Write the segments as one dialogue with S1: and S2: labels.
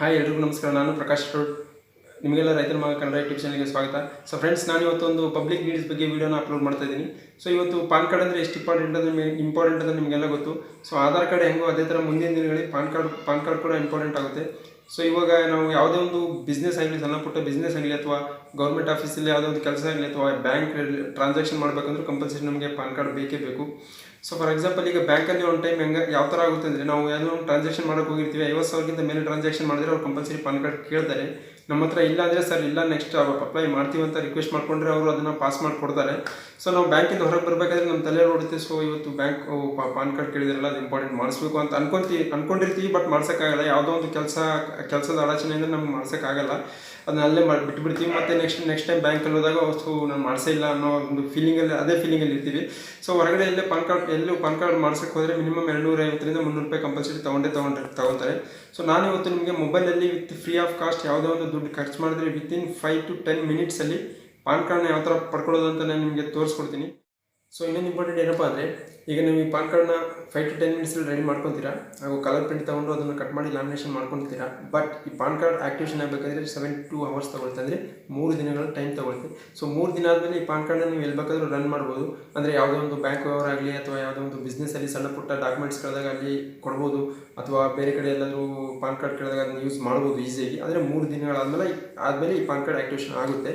S1: Hi ಎಲ್ರಿಗೂ ನಮಸ್ಕಾರ. ನಾನು ಪ್ರಕಾಶ್ ರೋಡ್. ನಿಮಗೆಲ್ಲ ರೈತರ ಮಗ ಕನ್ನಡ ಯೂಟ್ಯೂಬ್ ಚಾನಲ್ಗೆ ಸ್ವಾಗತ. ಸೊ ಫ್ರೆಂಡ್ಸ್ ನಾನು ಇವತ್ತು ಒಂದು ಪಬ್ಲಿಕ್ ನೀಡ್ಸ್ ಬಗ್ಗೆ ವೀಡಿಯೋನ ಅಪ್ಲೋಡ್ ಮಾಡ್ತಾ ಇದ್ದೀನಿ. ಸೊ ಇವತ್ತು ಪಾನ್ ಕಾರ್ಡ್ ಅಂದರೆ ಎಷ್ಟು ಇಂಪಾರ್ಟೆಂಟ್ ಅಂತ ನಿಮಗೆ ಇಂಪಾರ್ಟೆಂಟ್ ಅಂತ ನಿಮಗೆಲ್ಲ ಗೊತ್ತು. ಸೊ ಆಧಾರ್ ಕಾರ್ಡ್ ಹೆಂಗೋ ಅದೇ ಥರ ಮುಂದಿನ ದಿನಗಳಲ್ಲಿ ಪಾನ್ ಕಾರ್ಡ್ ಪಾನ್ ಕಾರ್ಡ್ ಕೂಡ ಇಂಪಾರ್ಟೆಂಟ್ ಆಗುತ್ತೆ. ಸೊ ಇವಾಗ ನಾವು ಯಾವುದೇ ಒಂದು ಬಿಸ್ನೆಸ್ ಆಗಲಿ, ಸಣ್ಣ ಪುಟ್ಟ ಬಿಸ್ನೆಸ್ ಆಗಲಿ ಅಥವಾ ಗೌರ್ಮೆಂಟ್ ಆಫೀಸಲ್ಲಿ ಯಾವುದೋ ಒಂದು ಕೆಲಸ ಆಗಲಿ ಅಥವಾ ಬ್ಯಾಂಕ್ ಟ್ರಾನ್ಸಾಕ್ಷನ್ ಮಾಡಬೇಕಂದ್ರೆ ಕಂಪಲ್ಸರಿ ನಮಗೆ ಪಾನ್ ಕಾರ್ಡ್ ಬೇಕೇ ಬೇಕು. ಸೊ ಫಾರ್ ಎಕ್ಸಾಂಪಲ್ ಈಗ ಬ್ಯಾಂಕಲ್ಲಿ ಒಂದು ಟೈಮ್ ಹೆಂಗೆ, ಯಾವ ಥರ ಆಗುತ್ತೆ ಅಂದರೆ ನಾವು ಯಾವುದೋ ಒಂದು ಟ್ರಾನ್ಸಾಕ್ಷನ್ ಮಾಡೋಕೆ ಹೋಗಿರ್ತೀವಿ, ಐವತ್ತು ಸಾವಿರಕ್ಕಿಂತ ಮೇಲೆ ಟ್ರಾನ್ಸಾಕ್ಷನ್ ಮಾಡಿದ್ರೆ ಅವ್ರು ಕಂಪಲ್ಸರಿ ಪಾನ್ ಕಾರ್ಡ್ ಕೇಳ್ತಾರೆ. ನಮ್ಮ ಹತ್ರ ಇಲ್ಲ ಅಂದರೆ ಸರ್, ಇಲ್ಲ ನೆಕ್ಸ್ಟ್ ಅಪ್ಲೈ ಮಾಡ್ತೀವಿ ಅಂತ ರಿಕ್ವೆಸ್ಟ್ ಮಾಡ್ಕೊಂಡ್ರೆ ಅವರು ಅದನ್ನು ಪಾಸ್ ಮಾಡಿಕೊಡ್ತಾರೆ ಸೊ ನಾವು ಬ್ಯಾಂಕಿಂದ ಹೊರಗೆ ಬರಬೇಕಾದ್ರೆ ನಮ್ಮ ತಲೆ ಓಡುತ್ತೆ. ಸೊ ಇವತ್ತು ಬ್ಯಾಂಕ್ ಪಾನ್ ಕಾರ್ಡ್ ಕೇಳಿದ್ರಲ್ಲ, ಅದು ಇಂಪಾರ್ಟೆಂಟ್ ಮಾಡಿಸ್ಬೇಕು ಅಂತ ಅನ್ಕೊಂತೀವಿ ಅನ್ಕೊಂಡಿರ್ತೀವಿ ಬಟ್ ಮಾಡ್ಸೋಕ್ಕಾಗಲ್ಲ. ಯಾವುದೋ ಒಂದು ಕೆಲಸ, ಕೆಲಸದ ಆಲೋಚನೆಯಿಂದ ನಮ್ಗೆ ಮಾಡ್ಸೋಕ್ಕಾಗಲ್ಲ. ಅದನ್ನ ಅಲ್ಲೇ ಮಾಡಿ ಬಿಟ್ಬಿಡ್ತೀವಿ. ಮತ್ತೆ ನೆಕ್ಸ್ಟ್ ನೆಕ್ಸ್ಟ್ ಟೈಮ್ ಬ್ಯಾಂಕಲ್ಲಿ ಹೋದಾಗ ಸೊ ನಾನು ಮಾಡಿಸೇ ಇಲ್ಲ ಅನ್ನೋ ಒಂದು ಫೀಲಿಂಗಲ್ಲಿ ಅದೇ ಫೀಲಿಂಗಲ್ಲಿ ಇರ್ತೀವಿ. ಸೊ ಹೊರಗಡೆ ಎಲ್ಲೇ ಪಾನ್ ಕಾರ್ಡ್ ಎಲ್ಲೂ ಪಾನ್ ಕಾರ್ಡ್ ಮಾಡ್ಸಕ್ಕೆ ಹೋದರೆ ಮಿನಿಮಮ್ ಎರಡುನೂರ ಐವತ್ತರಿಂದ ಮುನ್ನೂರು ರೂಪಾಯಿ ಕಂಪಲ್ಸರಿ ತೊಗೊಂಡೇ ತೊಗೊಂಡ್ರೆ ತಗೊತಾರೆ ಸೊ ನಾನು ಇವತ್ತು ನಿಮಗೆ ಮೊಬೈಲಲ್ಲಿ ವಿತ್ ಫ್ರೀ ಆಫ್ ಕಾಸ್ಟ್ ಯಾವುದೋ ಒಂದು ದುಡ್ಡು ಖರ್ಚು ಮಾಡಿದ್ರೆ ವಿತಿನ್ ಫೈವ್ ಟು ಟೆನ್ ಮಿನಿಟ್ಸಲ್ಲಿ ಪಾನ್ ಕಾರ್ಡ್ನ ಯಾವ ಥರ ಪಡ್ಕೊಳ್ಳೋದು ಅಂತ ನಾನು ನಿಮಗೆ ತೋರಿಸ್ಕೊಡ್ತೀನಿ. ಸೊ ಇನ್ನೊಂದು ಇಂಪಾರ್ಟೆಂಟ್ ಏನಪ್ಪ ಅಂದರೆ, ಈಗ ನೀವು ಈ ಪಾನ್ ಕಾರ್ಡ್ನ ಫೈವ್ ಟು ಟೆನ್ ಮಿನಿಟ್ಸಲ್ಲಿ ರೆಡಿ ಮಾಡ್ಕೊತೀರಾ, ಹಾಗೂ ಕಲರ್ ಪ್ರಿಂಟ್ ತೊಗೊಂಡು ಅದನ್ನು ಕಟ್ ಮಾಡಿ ಲ್ಯಾಮಿನೇಷನ್ ಮಾಡ್ಕೊತೀರಾ ಬಟ್ ಈ ಪಾನ್ ಕಾರ್ಡ್ ಆ್ಯಕ್ಟಿವೇಷನ್ ಆಗಬೇಕಾದ್ರೆ ಸೆವೆನ್ ಟು ಅವರ್ಸ್ ತೊಗೊಳ್ತೆ ಅಂದರೆ ಮೂರು ದಿನಗಳ ಟೈಮ್ ತೊಗೊಳ್ತೆ ಸೊ ಮೂರು ದಿನ ಆದಮೇಲೆ ಈ ಪಾನ್ ಕಾರ್ಡ್ನ ನೀವು ಎಲ್ಲಿ ಬೇಕಾದರೂ ರನ್ ಮಾಡ್ಬೋದು. ಅಂದರೆ ಯಾವುದೋ ಒಂದು ಬ್ಯಾಂಕ್ ವ್ಯವಹಾರ ಅಥವಾ ಯಾವುದೋ ಒಂದು ಬಿಸ್ನೆಸ್ಸಲ್ಲಿ ಸಣ್ಣ ಪುಟ್ಟ ಡಾಕ್ಯುಮೆಂಟ್ಸ್ ಕೇಳಿದಾಗ ಅಲ್ಲಿ ಕೊಡ್ಬೋದು, ಅಥವಾ ಬೇರೆ ಕಡೆ ಎಲ್ಲಾದರೂ ಪಾನ್ ಕಾರ್ಡ್ ಕೇಳಿದಾಗ ಅದನ್ನು ಯೂಸ್ ಮಾಡ್ಬೋದು ಈಸಿಯಾಗಿ ಆದರೆ ಮೂರು ದಿನಗಳಾದಮೇಲೆ, ಆದಮೇಲೆ ಈ ಪಾನ್ ಕಾರ್ಡ್ ಆ್ಯಕ್ಟಿವೇಷನ್ ಆಗುತ್ತೆ.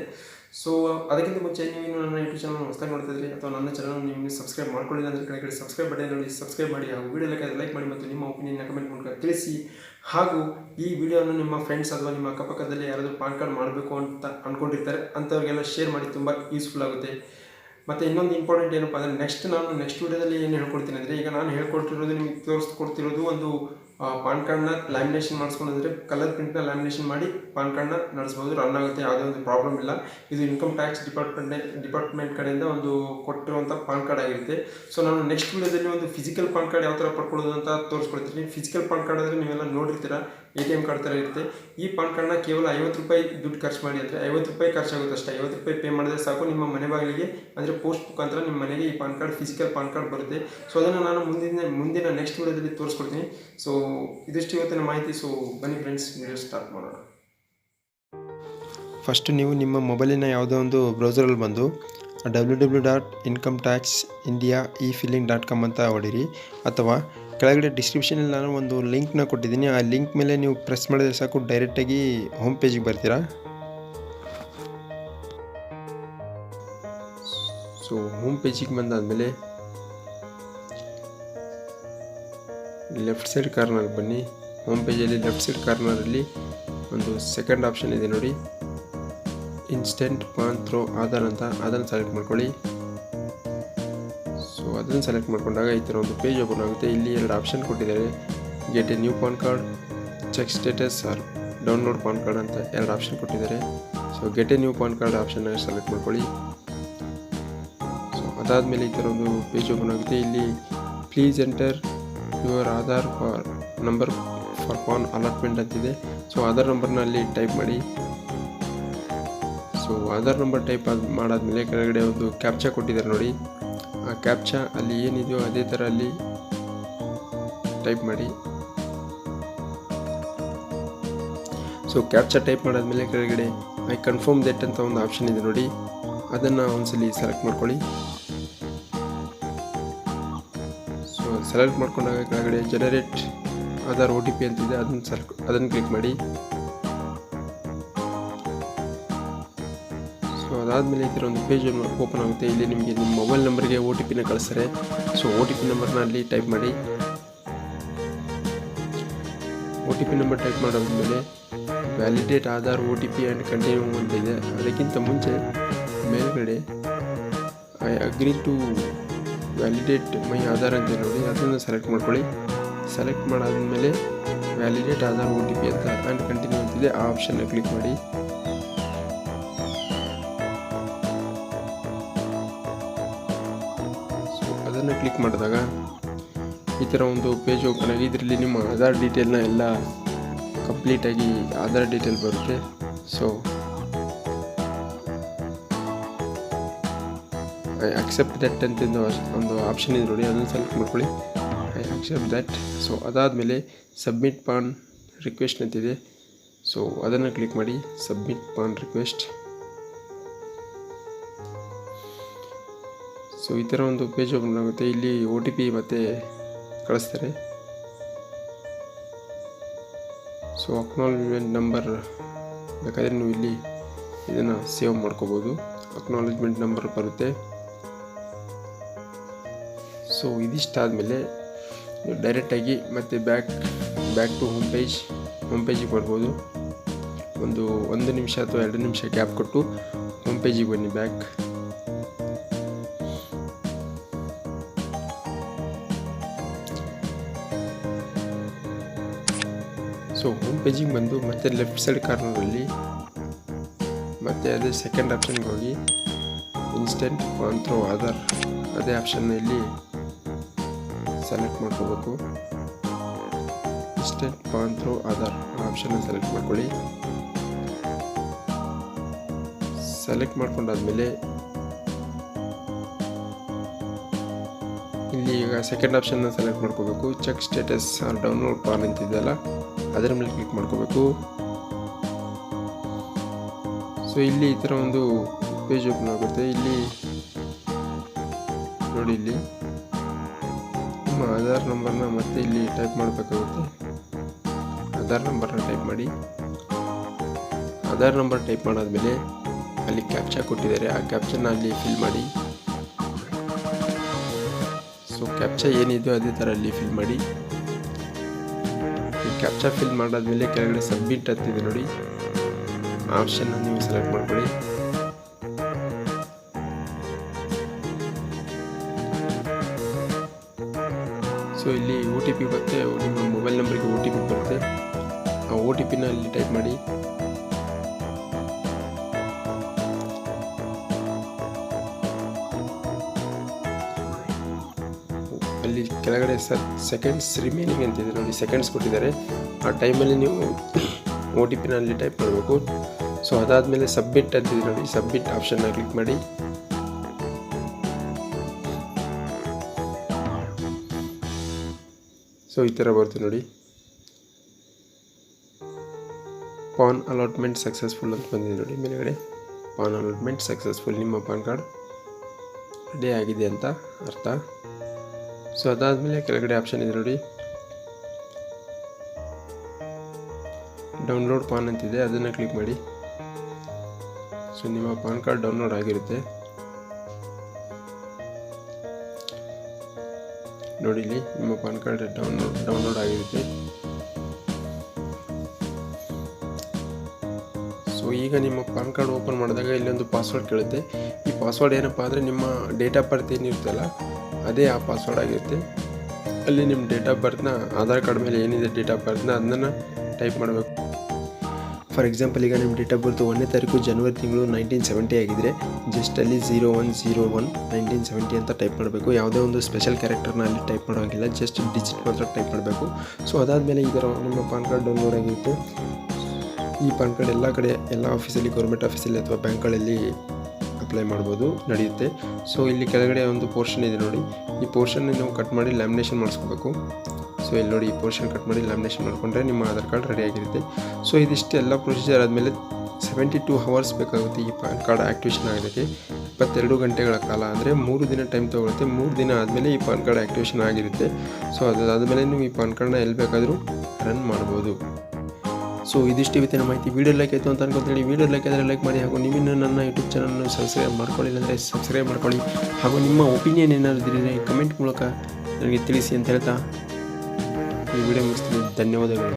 S1: ಸೊ ಅದಕ್ಕಿಂತ ಮುಂಚೆ ನೀವು ನನ್ನ ಯೂಟ್ಯೂಬ್ ಚಾನಲ್ ನೋಡ್ತಾ ಇದ್ರಿ ಅಥವಾ ನನ್ನ ಚಾನಲ್ ನೀವು ಸಬ್ಸ್ಕ್ರೈಬ್ ಮಾಡ್ಕೊಳ್ಳಿ ಅಂದರೆ ಕೆಳಗಡೆ ಸಬ್ಸ್ಕ್ರೈಬ್ ಬಟನ್ ನೋಡಿ ಸಬ್ಸ್ಕ್ರೈಬ್ ಮಾಡಿ ಹಾಗೂ ವಿಡಿಯೋ ಲೈಕ್ ಮಾಡಿ ಮತ್ತು ನಿಮ್ಮ ಒಪಿನಿಯನ್ನ ಕಮೆಂಟ್ ಮೂಲಕ ತಿಳಿಸಿ ಹಾಗೂ ಈ ವಿಡಿಯೋನ ನಿಮ್ಮ ಫ್ರೆಂಡ್ಸ್ ಅಥವಾ ನಿಮ್ಮ ಅಕ್ಕಪಕ್ಕದಲ್ಲಿ ಯಾರಾದರೂ ಪಾನ್ ಕಾರ್ಡ್ ಮಾಡಬೇಕು ಅಂತ ಅಂದ್ಕೊಂಡಿರ್ತಾರೆ ಅಂಥವ್ರಿಗೆಲ್ಲ ಶೇರ್ ಮಾಡಿ ತುಂಬ ಯೂಸ್ಫುಲ್ ಆಗುತ್ತೆ. ಮತ್ತು ಇನ್ನೊಂದು ಇಂಪಾರ್ಟೆಂಟ್ ಏನಪ್ಪ ಅಂದರೆ ನೆಕ್ಸ್ಟ್ ನಾನು ನೆಕ್ಸ್ಟ್ ವಿಡಿಯೋದಲ್ಲಿ ಏನು ಹೇಳ್ಕೊಡ್ತೀನಿ ಅಂದರೆ ಈಗ ನಾನು ಹೇಳ್ಕೊಡ್ತಿರೋದು ನಿಮಗೆ ತೋರಿಸ್ಕೊಡ್ತಿರೋದು ಒಂದು ಪಾನ್ ಕಾರ್ಡ್ನ ಲ್ಯಾಮಿನೇಷನ್ ಮಾಡಿಸ್ಕೊಂಡಿದ್ರೆ ಕಲರ್ ಪ್ರಿಂಟ್ನ ಲ್ಯಾಮಿನೇಷನ್ ಮಾಡಿ ಪಾನ್ ಕಾರ್ಡ್ನ ನಡೆಸ್ಬೋದು. ರನ್ ಆಗುತ್ತೆ, ಯಾವುದೇ ಒಂದು ಪ್ರಾಬ್ಲಮ್ ಇಲ್ಲ. ಇದು ಇನ್ಕಮ್ ಟ್ಯಾಕ್ಸ್ ಡಿಪಾರ್ಟ್ಮೆಂಟ್ ಡಿಪಾರ್ಟ್ಮೆಂಟ್ ಕಡೆಯಿಂದ ಒಂದು ಕೊಟ್ಟಿರುವಂಥ ಪಾನ್ ಕಾರ್ಡ್ ಆಗಿರುತ್ತೆ. ಸೊ ನಾನು ನೆಕ್ಸ್ಟ್ ವಿಡಿಯೋದಲ್ಲಿ ಒಂದು ಫಿಸಿಕಲ್ ಪಾನ್ ಕಾರ್ಡ್ ಯಾವ ಥರ ಪಡ್ಕೊಳ್ಳೋದು ಅಂತ ತೋರಿಸ್ಕೊಡ್ತೀನಿ. ಫಿಸಿಕಲ್ ಪಾನ್ ಕಾರ್ಡ್ ಅಂದರೆ ನೀವೆಲ್ಲ ನೋಡಿರ್ತೀರ? ಎ ಟಿ ಎಂ ಕಾರ್ಡ್ ಥರ ಇರುತ್ತೆ. ಈ ಪಾನ್ ಕಾರ್ಡ್ನ ಕೇವಲ ಐವತ್ತು ರೂಪಾಯಿ ದುಡ್ಡು ಖರ್ಚು ಮಾಡಿ ಅಂದರೆ ಐವತ್ತು ರೂಪಾಯಿ ಖರ್ಚಾಗುತ್ತೆ ಅಷ್ಟೇ. ಐವತ್ತು ರೂಪಾಯಿ ಪೇ ಮಾಡಿದ್ರೆ ಸಾಕು. ನಿಮ್ಮ ಮನೆ ಬಾಗಿಲಿಗೆ ಅಂದರೆ ಪೋಸ್ಟ್ ಮುಖಾಂತರ ನಿಮ್ಮ ಮನೆಗೆ ಈ PAN card physical PAN card ಬರುತ್ತೆ. ಸೊ ಅದನ್ನು ನಾನು ಮುಂದಿನ ಮುಂದಿನ ನೆಕ್ಸ್ಟ್ ವಿಡಿಯೋದಲ್ಲಿ ತೋರಿಸ್ಕೊಡ್ತೀನಿ. ಸೊ ಇದಿಷ್ಟು ಇವತ್ತಿನ ಮಾಹಿತಿ ಸೊ ಬನ್ನಿ ಫ್ರೆಂಡ್ಸ್ ವಿಡಿಯೋ ಸ್ಟಾರ್ಟ್ ಮಾಡೋಣ.
S2: ಫಸ್ಟ್ ನೀವು ನಿಮ್ಮ ಮೊಬೈಲಿನ ಯಾವುದೋ ಒಂದು ಬ್ರೌಸರಲ್ಲಿ ಬಂದು W W dot income tax India e filing dot com ಅಂತ ಹೊಡಿರಿ. ಅಥವಾ ಕೆಳಗಡೆ ಡಿಸ್ಕ್ರಿಪ್ಷನಲ್ಲಿ ನಾನು ಒಂದು ಲಿಂಕ್ನ ಕೊಟ್ಟಿದ್ದೀನಿ. ಆ ಲಿಂಕ್ ಮೇಲೆ ನೀವು ಪ್ರೆಸ್ ಮಾಡಿದ್ರೆ ಸಾಕು ಡೈರೆಕ್ಟಾಗಿ ಹೋಮ್ ಪೇಜಿಗೆ ಬರ್ತೀರಾ. ಸೊ ಹೋಮ್ ಪೇಜಿಗೆ ಬಂದಾದಮೇಲೆ ಲೆಫ್ಟ್ ಸೈಡ್ ಕಾರ್ನರ್ಗೆ ಬನ್ನಿ. ಹೋಮ್ ಪೇಜಲ್ಲಿ ಲೆಫ್ಟ್ ಸೈಡ್ ಕಾರ್ನರಲ್ಲಿ ಒಂದು ಸೆಕೆಂಡ್ ಆಪ್ಷನ್ ಇದೆ ನೋಡಿ. ಇನ್ಸ್ಟೆಂಟ್ ಪಾನ್ ಥ್ರೋ ಆಧಾರ್ ಅಂತ ಅದನ್ನು ಸೆಲೆಕ್ಟ್ ಮಾಡ್ಕೊಳ್ಳಿ. ಸೊ ಅದನ್ನು ಸೆಲೆಕ್ಟ್ ಮಾಡಿಕೊಂಡಾಗ ಈ ಥರ ಒಂದು ಪೇಜ್ ಓಪನ್ ಆಗುತ್ತೆ. ಇಲ್ಲಿ ಎರಡು ಆಪ್ಷನ್ ಕೊಟ್ಟಿದ್ದಾರೆ. Get a new PAN card check status or download PAN card ಅಂತ ಎರಡು ಆಪ್ಷನ್ ಕೊಟ್ಟಿದ್ದಾರೆ. So get a new PAN card ಆಪ್ಷನ್ನ select ಮಾಡ್ಕೊಳ್ಳಿ. ಸೊ ಅದಾದಮೇಲೆ ಈ ಥರ ಒಂದು ಪೇಜ್ ಓಪನ್ ಆಗುತ್ತೆ. ಇಲ್ಲಿ please enter your Aadhaar for number for PAN allotment ಅಂತಿದೆ. ಸೊ ಆಧಾರ್ ನಂಬರ್ನಲ್ಲಿ ಟೈಪ್ ಮಾಡಿ. ಸೊ ಆಧಾರ್ ನಂಬರ್ ಟೈಪ್ ಆದ ಮಾಡಾದಮೇಲೆ ಕೆಳಗಡೆ ಒಂದು ಕ್ಯಾಪ್ಚಾ ಕೊಟ್ಟಿದ್ದಾರೆ ನೋಡಿ. ಆ ಕ್ಯಾಪ್ಚಾ ಅಲ್ಲಿ ಏನಿದೆಯೋ ಅದೇ ಥರ ಅಲ್ಲಿ ಟೈಪ್ ಮಾಡಿ. ಸೊ ಕ್ಯಾಪ್ಚಾ ಟೈಪ್ ಮಾಡಾದಮೇಲೆ ಕೆಳಗಡೆ ಐ ಕನ್ಫರ್ಮ್ ದೆಟ್ ಅಂತ ಒಂದು ಆಪ್ಷನ್ ಇದೆ ನೋಡಿ. ಅದನ್ನು ಒಂದ್ಸಲಿ ಸೆಲೆಕ್ಟ್ ಮಾಡ್ಕೊಳ್ಳಿ. ಸೆಲೆಕ್ಟ್ ಮಾಡ್ಕೊಂಡಾಗ ಕೆಳಗಡೆ generate Aadhaar O T P ಅಂತಿದೆ, ಅದನ್ನು ಸೆಲೆಕ್ಟ್ ಅದನ್ನು ಕ್ಲಿಕ್ ಮಾಡಿ. ಸೊ ಅದಾದಮೇಲೆ ಈ ಥರ ಒಂದು ಪೇಜ್ ಓಪನ್ ಆಗುತ್ತೆ. ಇಲ್ಲಿ ನಿಮಗೆ ನಿಮ್ಮ ಮೊಬೈಲ್ ನಂಬರ್ಗೆ ಒ ಟಿ ಪಿನ ಕಳಿಸ್ತಾರೆ. ಸೊ ಒ ಟಿ ಪಿ ನಂಬರ್ನ ಅಲ್ಲಿ ಟೈಪ್ ಮಾಡಿ. O T P number type ಮಾಡಾದ್ಮೇಲೆ validate Aadhaar O T P and continue ಅಂತಿದೆ ಅದಕ್ಕಿಂತ ಮುಂಚೆ ಮೇಲ್ಗಡೆ I agree to validate my Aadhaar ಅಂತ ನೋಡಿ, ಅದನ್ನು ಸೆಲೆಕ್ಟ್ ಮಾಡ್ಕೊಳ್ಳಿ. ಸೆಲೆಕ್ಟ್ ಮಾಡಾದ್ಮೇಲೆ validate Aadhaar O T P ಅಂತ ಆ್ಯಂಡ್ ಕಂಟಿನ್ಯೂ ಅಂತಿದೆ. ಆ ಆಪ್ಷನ್ನ ಕ್ಲಿಕ್ ಮಾಡಿ. ಸೊ ಅದನ್ನು ಕ್ಲಿಕ್ ಮಾಡಿದಾಗ ಈ ಥರ ಒಂದು ಪೇಜ್ ಓಪನ್ ಆಗಿ ಇದರಲ್ಲಿ ನಿಮ್ಮ ಆಧಾರ್ ಡೀಟೇಲ್ನ ಎಲ್ಲ ಕಂಪ್ಲೀಟಾಗಿ ಆಧಾರ್ ಡೀಟೇಲ್ ಬರುತ್ತೆ. ಸೊ ಅಕ್ಸೆಪ್ಟ್ ದಟ್ ಅಂತ ಒಂದು ಆಪ್ಷನ್ ಇದೆ ನೋಡಿ, ಅದನ್ನು ಸೆಲೆಕ್ಟ್ ಮಾಡ್ಕೊಳ್ಳಿ. ಐ ಅಕ್ಸೆಪ್ಟ್ ದಟ್ ಸೊ ಅದಾದಮೇಲೆ ಸಬ್ಮಿಟ್ ಪಾನ್ ರಿಕ್ವೆಸ್ಟ್ ಅಂತಿದೆ. ಸೊ ಅದನ್ನು ಕ್ಲಿಕ್ ಮಾಡಿ ಸಬ್ಮಿಟ್ ಪಾನ್ ರಿಕ್ವೆಸ್ಟ್ ಸೊ ಈ ಥರ ಒಂದು ಪೇಜ್ ಓಪನ್ ಆಗುತ್ತೆ. ಇಲ್ಲಿ ಒ ಟಿ ಪಿ ಮತ್ತೆ ಕಳಿಸ್ತಾರೆ. ಸೊ ಅಕ್ನಾಲಜ್ಮೆಂಟ್ ನಂಬರ್ ಬೇಕಾದರೆ ನೀವು ಇಲ್ಲಿ ಇದನ್ನು ಸೇವ್ ಮಾಡ್ಕೋಬೋದು. ಅಕ್ನಾಲಜ್ಮೆಂಟ್ ನಂಬರ್ ಬರುತ್ತೆ. ಸೊ ಇದಿಷ್ಟಾದಮೇಲೆ ನೀವು ಡೈರೆಕ್ಟಾಗಿ ಮತ್ತೆ back back to home page home ಪೇಜಿಗೆ ಬರ್ಬೋದು. ಒಂದು ಒಂದು ನಿಮಿಷ ಅಥವಾ ಎರಡು ನಿಮಿಷ ಗ್ಯಾಪ್ ಕೊಟ್ಟು ಹೋಮ್ ಪೇಜಿಗೆ ಬನ್ನಿ ಬ್ಯಾಕ್ ಸೊ ಹೋಮ್ ಪೇಜಿಗೆ ಬಂದು ಮತ್ತೆ ಲೆಫ್ಟ್ ಸೈಡ್ ಕಾರ್ನರಲ್ಲಿ ಮತ್ತೆ ಅದೇ ಸೆಕೆಂಡ್ ಆಪ್ಷನ್ಗೆ ಹೋಗಿ ಇನ್ಸ್ಟೆಂಟ್ ಆನ್ ಥ್ರೋ ಆಧಾರ್ ಅದೇ ಆಪ್ಷನ್ನ ಇಲ್ಲಿ ಸೆಲೆಕ್ಟ್ ಮಾಡ್ಕೋಬೇಕು. ಇನ್ಸ್ಟೆಂಟ್ ಪಾನ್ ಥ್ರೂ ಆಪ್ಷನ್ ಆಪ್ಷನ್ನ ಸೆಲೆಕ್ಟ್ ಮಾಡ್ಕೊಳ್ಳಿ. ಸೆಲೆಕ್ಟ್ ಮಾಡ್ಕೊಂಡಾದ್ಮೇಲೆ ಇಲ್ಲಿ ಈಗ ಸೆಕೆಂಡ್ ಆಪ್ಷನ್ನ ಸೆಲೆಕ್ಟ್ ಮಾಡ್ಕೋಬೇಕು. ಚೆಕ್ ಸ್ಟೇಟಸ್ ಡೌನ್ಲೋಡ್ ಪಾನ್ ಅಂತಿದೆಯಲ್ಲ, ಅದರ ಮೇಲೆ ಕ್ಲಿಕ್ ಮಾಡ್ಕೋಬೇಕು. ಸೊ ಇಲ್ಲಿ ಈ ಥರ ಒಂದು ಪೇಜ್ ಓಪನ್ ಆಗುತ್ತೆ. ಇಲ್ಲಿ ನೋಡಿ ಇಲ್ಲಿ. ನಿಮ್ಮ ಆಧಾರ್ ನಂಬರ್ನ ಮತ್ತೆ ಇಲ್ಲಿ ಟೈಪ್ ಮಾಡಬೇಕಾಗುತ್ತೆ. ಆಧಾರ್ ನಂಬರ್ನ ಟೈಪ್ ಮಾಡಿ. ಆಧಾರ್ ನಂಬರ್ ಟೈಪ್ ಮಾಡಾದ್ಮೇಲೆ ಅಲ್ಲಿ ಕ್ಯಾಪ್ಚಾ ಕೊಟ್ಟಿದ್ದಾರೆ. ಆ ಕ್ಯಾಪ್ಚನ್ನ ಅಲ್ಲಿ ಫಿಲ್ ಮಾಡಿ. ಸೊ ಕ್ಯಾಪ್ಚಾ ಏನಿದೆಯೋ ಅದೇ ಥರ ಅಲ್ಲಿ ಫಿಲ್ ಮಾಡಿ. ಈ ಕ್ಯಾಪ್ಚಾ ಫಿಲ್ ಮಾಡಾದ್ಮೇಲೆ ಕೆಳಗಡೆ ಸಬ್ಮಿಟ್ ಆಗ್ತಿದೆ ನೋಡಿ. ಆಪ್ಷನ್ನ ನೀವು ಸೆಲೆಕ್ಟ್ ಮಾಡ್ಕೊಳ್ಳಿ. ಸೊ ಇಲ್ಲಿ ಒ ಟಿ ಪಿ ಬರುತ್ತೆ ನಿಮ್ಮ ಮೊಬೈಲ್ ನಂಬರ್ಗೆ ಒ ಟಿ ಪಿ ಬರುತ್ತೆ. ಆ ಒ ಟಿ ಪಿನ ಇಲ್ಲಿ ಟೈಪ್ ಮಾಡಿ. ಅಲ್ಲಿ ಕೆಳಗಡೆ ಸರ್ ಸೆಕೆಂಡ್ಸ್ ರಿಮೈನಿಂಗ್ ಅಂತಿದೆ ನೋಡಿ ಸೆಕೆಂಡ್ಸ್ ಕೊಟ್ಟಿದ್ದಾರೆ. ಆ ಟೈಮಲ್ಲಿ ನೀವು ಒ ಟಿ ಪಿನಲ್ಲಿ ಟೈಪ್ ಮಾಡಬೇಕು. ಸೊ ಅದಾದಮೇಲೆ ಸಬ್ಮಿಟ್ ಅಂತಿದೆ ನೋಡಿ ಸಬ್ಮಿಟ್ ಆಪ್ಷನ್ನ ಕ್ಲಿಕ್ ಮಾಡಿ. ಸೊ ಈ ಥರ ಬರುತ್ತೆ ನೋಡಿ. ಪಾನ್ ಅಲಾಟ್ಮೆಂಟ್ ಸಕ್ಸಸ್ಫುಲ್ ಅಂತ ಬಂದಿದೆ ನೋಡಿ ಮೇಲುಗಡೆ. ಪಾನ್ ಅಲಾಟ್ಮೆಂಟ್ ಸಕ್ಸಸ್ಫುಲ್ ನಿಮ್ಮ ಪಾನ್ ಕಾರ್ಡ್ ರೆಡಿ ಆಗಿದೆ ಅಂತ ಅರ್ಥ. ಸೊ ಅದಾದಮೇಲೆ ಕೆಳಗಡೆ ಆಪ್ಷನ್ ಇದೆ ನೋಡಿ. ಡೌನ್ಲೋಡ್ ಪಾನ್ ಅಂತಿದೆ. ಅದನ್ನು ಕ್ಲಿಕ್ ಮಾಡಿ. ಸೊ ನಿಮ್ಮ ಪಾನ್ ಕಾರ್ಡ್ ಡೌನ್ಲೋಡ್ ಆಗಿರುತ್ತೆ. ನೋಡಿ ಇಲ್ಲಿ ನಿಮ್ಮ ಪಾನ್ ಕಾರ್ಡ್ ಡೌನ್ಲೋಡ್ ಡೌನ್ಲೋಡ್ ಆಗಿರುತ್ತೆ. ಸೊ ಈಗ ನಿಮ್ಮ ಪಾನ್ ಕಾರ್ಡ್ ಓಪನ್ ಮಾಡಿದಾಗ ಇಲ್ಲೊಂದು ಪಾಸ್ವರ್ಡ್ ಕೇಳುತ್ತೆ. ಈ ಪಾಸ್ವರ್ಡ್ ಏನಪ್ಪ ಅಂದರೆ ನಿಮ್ಮ ಡೇಟ್ ಆಫ್ ಬರ್ತ್ ಏನಿರುತ್ತಲ್ಲ, ಅದೇ ಆ ಪಾಸ್ವರ್ಡ್ ಆಗಿರುತ್ತೆ. ಅಲ್ಲಿ ನಿಮ್ಮ ಡೇಟ್ ಆಫ್ ಬರ್ತ್ನ ಆಧಾರ್ ಕಾರ್ಡ್ ಮೇಲೆ ಏನಿದೆ ಡೇಟ್ ಆಫ್ ಬರ್ತ್ನ ಅದನ್ನು ಟೈಪ್ ಮಾಡಬೇಕು. ಫಾರ್ ಎಕ್ಸಾಂಪಲ್, ಈಗ ನಿಮ್ಮ ಡೇಟ್ ಆಫ್ ಬರ್ತ್ ಒಂದನೇ ತಾರೀಕು ಜನವರಿ ತಿಂಗಳು ನೈನ್ಟೀನ್ ಸೆವೆಂಟಿ ಆಗಿದ್ದರೆ ಜಸ್ಟ್ ಅಲ್ಲಿ zero one zero one nineteen seventy ಅಂತ ಟೈಪ್ ಮಾಡಬೇಕು. ಯಾವುದೇ ಒಂದು ಸ್ಪೆಷಲ್ ಕ್ಯಾರೆಕ್ಟರ್ನ ಅಲ್ಲಿ ಟೈಪ್ ಮಾಡೋಂಗಿಲ್ಲ ಜಸ್ಟ್ ಡಿಜಿಟ್ ಮಾತ್ರ ಟೈಪ್ ಮಾಡಬೇಕು. ಸೊ ಅದಾದಮೇಲೆ ಇದರ ನಮ್ಮ ಪಾನ್ ಕಾರ್ಡ್ ಡೌನ್ಲೋಡ್ ಆಗಿರುತ್ತೆ. ಈ ಪಾನ್ ಕಾರ್ಡ್ ಎಲ್ಲ ಕಡೆ, ಎಲ್ಲ ಆಫೀಸಲ್ಲಿ ಗೌರ್ಮೆಂಟ್ ಆಫೀಸಲ್ಲಿ ಅಥವಾ ಬ್ಯಾಂಕ್ಗಳಲ್ಲಿ ಅಪ್ಲೈ ಮಾಡ್ಬೋದು, ನಡೆಯುತ್ತೆ. ಸೊ ಇಲ್ಲಿ ಕೆಳಗಡೆ ಒಂದು ಪೋರ್ಷನ್ ಇದೆ ನೋಡಿ. ಈ ಪೋರ್ಷನ್ ನಾವು ಕಟ್ ಮಾಡಿ ಲ್ಯಾಮಿನೇಷನ್ ಮಾಡಿಸ್ಕೋಬೇಕು. ಸೊ ಇಲ್ಲಿ ನೋಡಿ ಈ ಪೋರ್ಷನ್ ಕಟ್ ಮಾಡಿ ಲ್ಯಾಮಿನೇಷನ್ ಮಾಡಿಕೊಂಡ್ರೆ ನಿಮ್ಮ ಆಧಾರ್ ಕಾರ್ಡ್ ರೆಡಿ ಆಗಿರುತ್ತೆ. ಸೊ ಇದಿಷ್ಟು ಎಲ್ಲ ಪ್ರೊಸೀಜರ್ ಆದಮೇಲೆ ಸೆವೆಂಟಿ ಟೂ ಹವರ್ಸ್ ಬೇಕಾಗುತ್ತೆ ಈ ಪಾನ್ ಕಾರ್ಡ್ ಆ್ಯಕ್ಟಿವೇಷನ್ ಆಗೋದಕ್ಕೆ ಇಪ್ಪತ್ತೆರಡು ಗಂಟೆಗಳ ಕಾಲ ಅಂದರೆ ಮೂರು ದಿನ ಟೈಮ್ ತೊಗೊಳುತ್ತೆ. ಮೂರು ದಿನ ಆದಮೇಲೆ ಈ ಪಾನ್ ಕಾರ್ಡ್ ಆ್ಯಕ್ಟಿವೇಷನ್ ಆಗಿರುತ್ತೆ. ಸೊ ಅದಾದಮೇಲೆ ನೀವು ಈ ಪಾನ್ ಕಾರ್ಡ್ನ ಎಲ್ಲಿ ಬೇಕಾದರೂ ರನ್ ಮಾಡ್ಬೋದು. ಸೊ ಇದಿಷ್ಟು ಇವತ್ತಿನ ಮಾಹಿತಿ. ವೀಡಿಯೋ ಲೈಕ್ ಆಯಿತು ಅಂತ ಅನ್ಕೊತೀನಿ. ವೀಡಿಯೋ ಲೈಕ್ ಆದರೆ ಲೈಕ್ ಮಾಡಿ ಹಾಗೂ ನೀವಿನ್ನೂ ನನ್ನ ಯೂಟ್ಯೂಬ್ ಚಾನಲ್ನ ಸಬ್ಸ್ಕ್ರೈಬ್ ಮಾಡ್ಕೊಳ್ಳಿ ಅಂದರೆ ಸಬ್ಸ್ಕ್ರೈಬ್ ಮಾಡ್ಕೊಳ್ಳಿ ಹಾಗೂ ನಿಮ್ಮ ಒಪಿನಿಯನ್ ಏನಾದರೂ ಇದ್ದರೆ ಕಮೆಂಟ್ ಮೂಲಕ ನನಗೆ ತಿಳಿಸಿ ಅಂತ ಹೇಳ್ತಾ ಈ ವಿಡಿಯೋ ಮುಗಿಸ್ತೀನಿ ಧನ್ಯವಾದಗಳು